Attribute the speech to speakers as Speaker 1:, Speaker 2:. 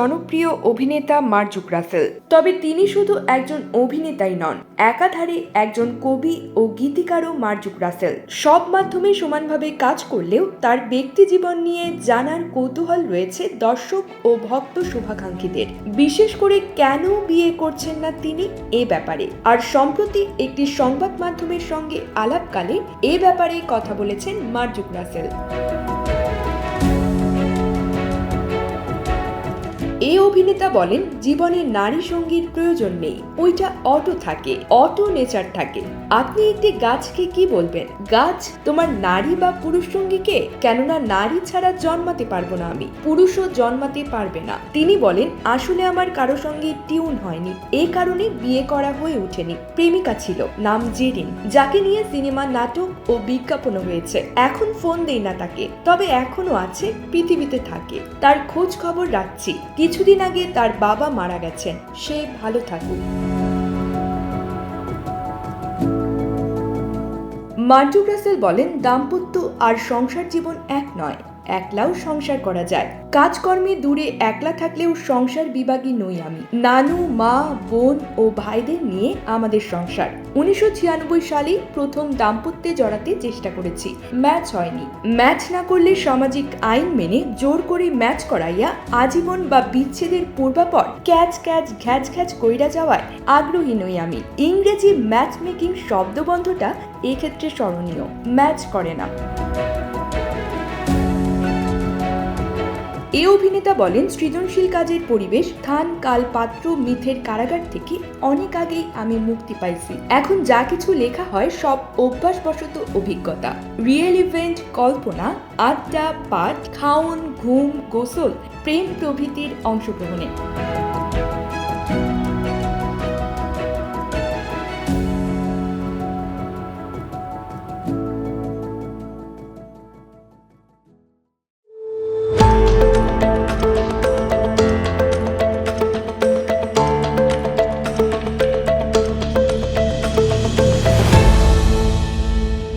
Speaker 1: জনপ্রিয় অভিনেতা মার্জুক রাসেল। তবে তিনি শুধু একজন অভিনেতাই নন, একাধারে একজন কবি ও গীতিকারও মার্জুক রাসেল। সব মাধ্যমে সমানভাবে কাজ করলেও তার ব্যক্তি জীবন নিয়ে জানার কৌতূহল রয়েছে দর্শক ও ভক্ত শুভাকাঙ্ক্ষীদের। বিশেষ করে কেন বিয়ে করছেন না তিনি এ ব্যাপারে। আর সম্প্রতি একটি সংবাদ মাধ্যমের সঙ্গে আলাপকালে এ ব্যাপারে কথা বলেছেন মার্জুক রাসেল। এই অভিনেতা বলেন, জীবনে নারী সঙ্গীর প্রয়োজন নেই। ওইটা অটো থাকে, অটো নেচার থাকে। আপনি একটি গাছকে কি বলবেন? গাছ তোমার নারী বা পুরুষ সঙ্গীকে? কেননা নারী ছাড়া জন্মাতে পারব না আমি। পুরুষও জন্মাতে পারবে না। তিনি বলেন, আসলে আমার কারও সঙ্গে টিউন হয়নি। এই কারণে বিয়ে করা হয়ে ওঠেনি। প্রেমিকা ছিল, নাম জেরিন, যাকে নিয়ে সিনেমা নাটক ও বিজ্ঞাপনও হয়েছে। এখন ফোন দেই না তাকে। তবে এখনও আছে, পৃথিবীতে থাকে। তার খোঁজ খবর রাখছি। কিছুদিন আগে তার বাবা মারা গেছেন। সে ভালো থাকুক। মার্জুক রাসেল বলেন, দাম্পত্য আর সংসার জীবন এক নয়, একলাও সংসার করা যায়। কাজকর্মে দূরে একলা থাকলেও সংসার বিভাগী নই আমি। নানু, মা, বোন ও ভাইদের নিয়ে আমাদের সংসার। উনিশশো সালেই প্রথম দাম্পত্যে জড়াতে চেষ্টা করেছি। ম্যাচ হয়নি। ম্যাচ না করলে সামাজিক আইন মেনে জোর করে ম্যাচ করাইয়া আজীবন বা বিচ্ছেদের পূর্বাপর ক্যাচ ক্যাচ ঘ্যাচ ঘ্যাচ কইরা যাওয়ায় আগ্রহী নই আমি। ইংরেজি ম্যাচ মেকিং শব্দবন্ধটা এক্ষেত্রে স্মরণীয়। ম্যাচ করে না। এই অভিনেতা বলেন, সৃজনশীল কাজের পরিবেশ, থান, কাল, পাত্র, মিথের কারাগার থেকে অনেক আগেই আমি মুক্তি পাইছি। এখন যা কিছু লেখা হয় সব অভ্যাসবশত অভিজ্ঞতা। রিয়েল ইভেন্ট, কল্পনা, আড্ডা, পাঠ, খাওন, ঘুম, গোসল, প্রেম প্রভৃতির অংশগ্রহণে।